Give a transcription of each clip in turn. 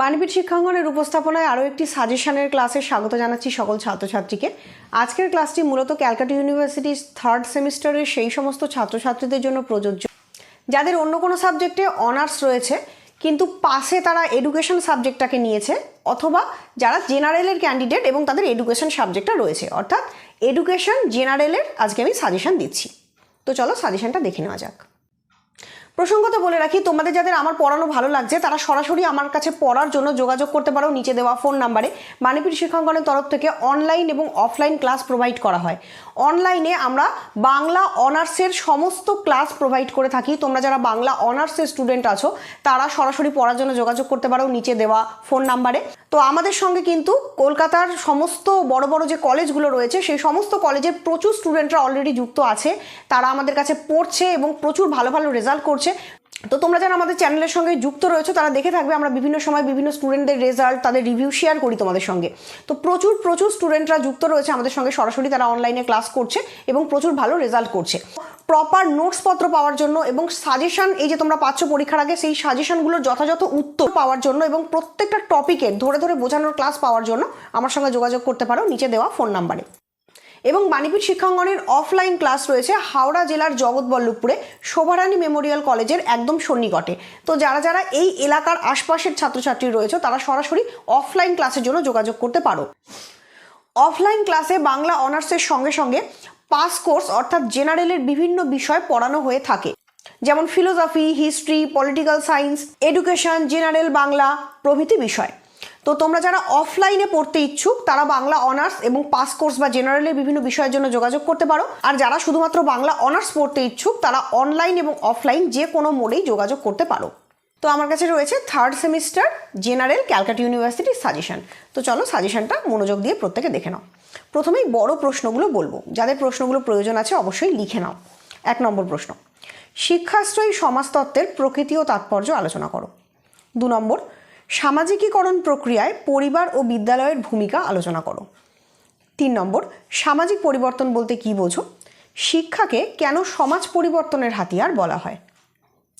বাণীপীঠ শিক্ষাঙ্গনের উপস্থাপনায় আরও একটি সাজেশনের ক্লাসে স্বাগত জানাচ্ছি সকল ছাত্রছাত্রীকে। আজকের ক্লাসটি মূলত ক্যালকাটা ইউনিভার্সিটির থার্ড সেমিস্টারের সেই সমস্ত ছাত্রছাত্রীদের জন্য প্রযোজ্য। যাদের অন্য কোনো সাবজেক্টে অনার্স রয়েছে, কিন্তু পাশে তারা এডুকেশন সাবজেক্টটাকে নিয়েছে, অথবা যারা জেনারেলের ক্যান্ডিডেট এবং তাদের এডুকেশন সাবজেক্টটা রয়েছে। অর্থাৎ এডুকেশন জেনারেলের আজকে আমি সাজেশন দিচ্ছি। তো চলো সাজেশনটা দেখে নেওয়া যাক। প্রসঙ্গত বলে রাখি, তোমাদের যাদের আমার পড়ানো ভালো লাগছে, তারা সরাসরি আমার কাছে পড়ার জন্য যোগাযোগ করতে পারো নিচে দেওয়া ফোন নাম্বারে। মানিপীঠ শিক্ষাঙ্গনের তরফ থেকে অনলাইন এবং অফলাইন ক্লাস প্রোভাইড করা হয়। অনলাইনে আমরা বাংলা অনার্সের সমস্ত ক্লাস প্রোভাইড করে থাকি। তোমরা যারা বাংলা অনার্সের স্টুডেন্ট আছো, তারা সরাসরি পড়ার জন্য যোগাযোগ করতে পারো নিচে দেওয়া ফোন নাম্বারে। তো আমাদের সঙ্গে কিন্তু কলকাতার সমস্ত বড় বড় যে কলেজগুলো রয়েছে, সেই সমস্ত কলেজের প্রচুর স্টুডেন্টরা অলরেডি যুক্ত আছে। তারা আমাদের কাছে পড়ছে এবং প্রচুর ভালো ভালো রেজাল্ট করছে। তো তোমরা যারা আমাদের চ্যানেলের সঙ্গে যুক্ত রয়েছে, তারা দেখে থাকবে আমরা বিভিন্ন সময় বিভিন্ন স্টুডেন্টদের রেজাল্ট তাদের রিভিউ শেয়ার করি তোমাদের সঙ্গে। তো প্রচুর প্রচুর স্টুডেন্টরা যুক্ত রয়েছে আমাদের সঙ্গে। সরাসরি তারা অনলাইনে ক্লাস করছে এবং প্রচুর ভালো রেজাল্ট করছে। প্রপার নোটসপত্র পাওয়ার জন্য এবং সাজেশন এই যে তোমরা পাচ্ছ পরীক্ষার আগে, সেই সাজেশনগুলোর যথাযথ উত্তর পাওয়ার জন্য এবং প্রত্যেকটা টপিকের ধরে ধরে বোঝানোর ক্লাস পাওয়ার জন্য আমার সঙ্গে যোগাযোগ করতে পারো নিচে দেওয়া ফোন নাম্বারে এবং বাণীপীঠ শিক্ষাঙ্গনের অফলাইন ক্লাস রয়েছে হাওড়া জেলার জগৎবল্লভপুরে শোভারানী মেমোরিয়াল কলেজের একদম সন্নিকটে। তো যারা যারা এই এলাকার আশপাশের ছাত্রছাত্রী রয়েছে, তারা সরাসরি অফলাইন ক্লাসের জন্য যোগাযোগ করতে পারো। অফলাইন ক্লাসে বাংলা অনার্সের সঙ্গে সঙ্গে পাস কোর্স অর্থাৎ জেনারেলের বিভিন্ন বিষয় পড়ানো হয়ে থাকে। যেমন philosophy history political science education general Bangla প্রভৃতি বিষয়। তো তোমরা যারা অফলাইনে পড়তে ইচ্ছুক, তারা বাংলা অনার্স এবং পাস কোর্স বা জেনারেলের বিভিন্ন বিষয়ের জন্য যোগাযোগ করতে পারো। আর যারা শুধুমাত্র বাংলা অনার্স পড়তে ইচ্ছুক, তারা অনলাইন এবং অফলাইন যে কোনো মোডেই যোগাযোগ করতে পারো। তো আমার কাছে রয়েছে থার্ড সেমিস্টার জেনারেল ক্যালকাটা ইউনিভার্সিটির সাজেশন তো চলো সাজেশনটা মনোযোগ দিয়ে প্রত্যেকে দেখে নাও। প্রথমেই বড় প্রশ্নগুলো বলব। যাদের প্রশ্নগুলো প্রয়োজন আছে, অবশ্যই লিখে নাও। এক নম্বর প্রশ্ন। শিক্ষাশ্রয়ী সমাজতত্ত্বের প্রকৃতি ও তাৎপর্য আলোচনা করো। দু নম্বর সামাজিকীকরণ প্রক্রিয়ায় পরিবার ও বিদ্যালয়ের ভূমিকা আলোচনা করো। তিন নম্বর, সামাজিক পরিবর্তন বলতে কী বোঝো? শিক্ষাকে কেন সমাজ পরিবর্তনের হাতিয়ার বলা হয়?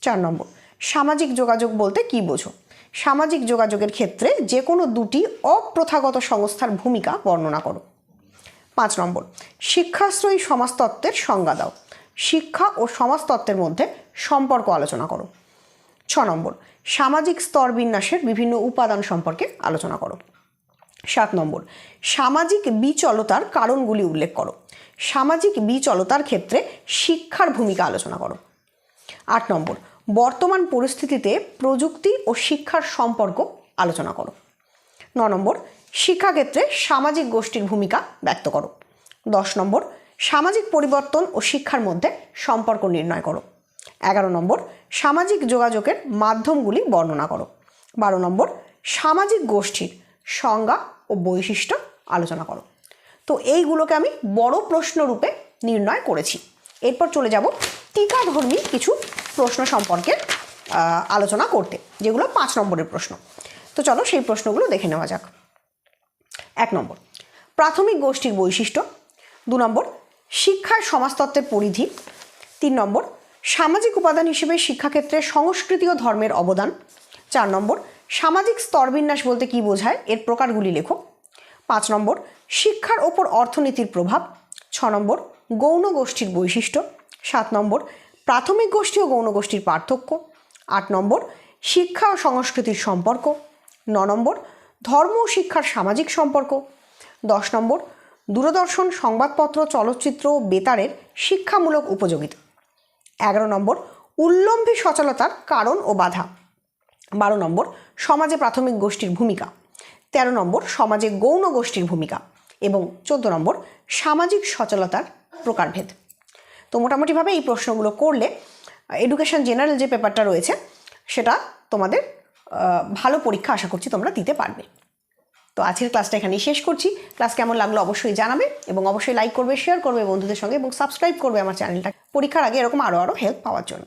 চার নম্বর, সামাজিক যোগাযোগ বলতে কী বোঝো? সামাজিক যোগাযোগের ক্ষেত্রে যে কোনো দুটি অপ্রথাগত সংস্থার ভূমিকা বর্ণনা করো। পাঁচ নম্বর, শিক্ষাশ্রয়ী সমাজতত্ত্বের সংজ্ঞা দাও। শিক্ষা ও সমাজতত্ত্বের মধ্যে সম্পর্ক আলোচনা করো। ছ নম্বর, সামাজিক স্তর বিন্যাসের বিভিন্ন উপাদান সম্পর্কে আলোচনা করো। সাত নম্বর, সামাজিক বিচলতার কারণগুলি উল্লেখ করো। সামাজিক বিচলতার ক্ষেত্রে শিক্ষার ভূমিকা আলোচনা করো। আট নম্বর, বর্তমান পরিস্থিতিতে প্রযুক্তি ও শিক্ষার সম্পর্ক আলোচনা করো। ন নম্বর, শিক্ষাক্ষেত্রে সামাজিক গোষ্ঠীর ভূমিকা ব্যক্ত করো। দশ নম্বর, সামাজিক পরিবর্তন ও শিক্ষার মধ্যে সম্পর্ক নির্ণয় করো। এগারো নম্বর, সামাজিক যোগাযোগের মাধ্যমগুলি বর্ণনা করো। বারো নম্বর, সামাজিক গোষ্ঠীর সংজ্ঞা ও বৈশিষ্ট্য আলোচনা করো। তো এইগুলোকে আমি বড় প্রশ্নরূপে নির্ণয় করেছি। এরপর চলে যাব টিকাধর্মী কিছু প্রশ্ন সম্পর্কে আলোচনা করতে, যেগুলো পাঁচ নম্বরের প্রশ্ন। তো চলো সেই প্রশ্নগুলো দেখে নেওয়া যাক। এক নম্বর, প্রাথমিক গোষ্ঠীর বৈশিষ্ট্য। দু নম্বর, শিক্ষার সমাজতত্ত্বের পরিধি। তিন নম্বর সামাজিক উপাদান হিসেবে শিক্ষাক্ষেত্রে সংস্কৃতি ও ধর্মের অবদান। চার নম্বর, সামাজিক স্তরবিন্যাস বলতে কী বোঝায়? এর প্রকারগুলি লেখো। পাঁচ নম্বর, শিক্ষার ওপর অর্থনীতির প্রভাব। ছ নম্বর, গৌণ গোষ্ঠীর বৈশিষ্ট্য। সাত নম্বর, প্রাথমিক গোষ্ঠী ও গৌণ গোষ্ঠীর পার্থক্য। আট নম্বর, শিক্ষা ও সংস্কৃতির সম্পর্ক। ন নম্বর, ধর্ম ও শিক্ষার সামাজিক সম্পর্ক। দশ নম্বর, দূরদর্শন সংবাদপত্র, চলচ্চিত্র ও বেতারের শিক্ষামূলক উপযোগিতা। এগারো নম্বর, উল্লম্বী সচলতার কারণ ও বাধা। বারো নম্বর, সমাজে প্রাথমিক গোষ্ঠীর ভূমিকা। তেরো নম্বর, সমাজে গৌণ গোষ্ঠীর ভূমিকা। এবং চোদ্দ নম্বর, সামাজিক সচলতার প্রকারভেদ। তো মোটামুটিভাবে এই প্রশ্নগুলো করলে এডুকেশন জেনারেল যে পেপারটা রয়েছে, সেটা তোমাদের ভালো পরীক্ষা আশা করছি তোমরা দিতে পারবে। তো আজকের ক্লাসটা এখানেই শেষ করছি। ক্লাস কেমন লাগল অবশ্যই জানাবে এবং অবশ্যই লাইক করবে শেয়ার করবে বন্ধুদের সঙ্গে এবং সাবস্ক্রাইব করবে আমার চ্যানেলটা পরীক্ষার আগে এরকম আরও আরও হেল্প পাওয়ার জন্য।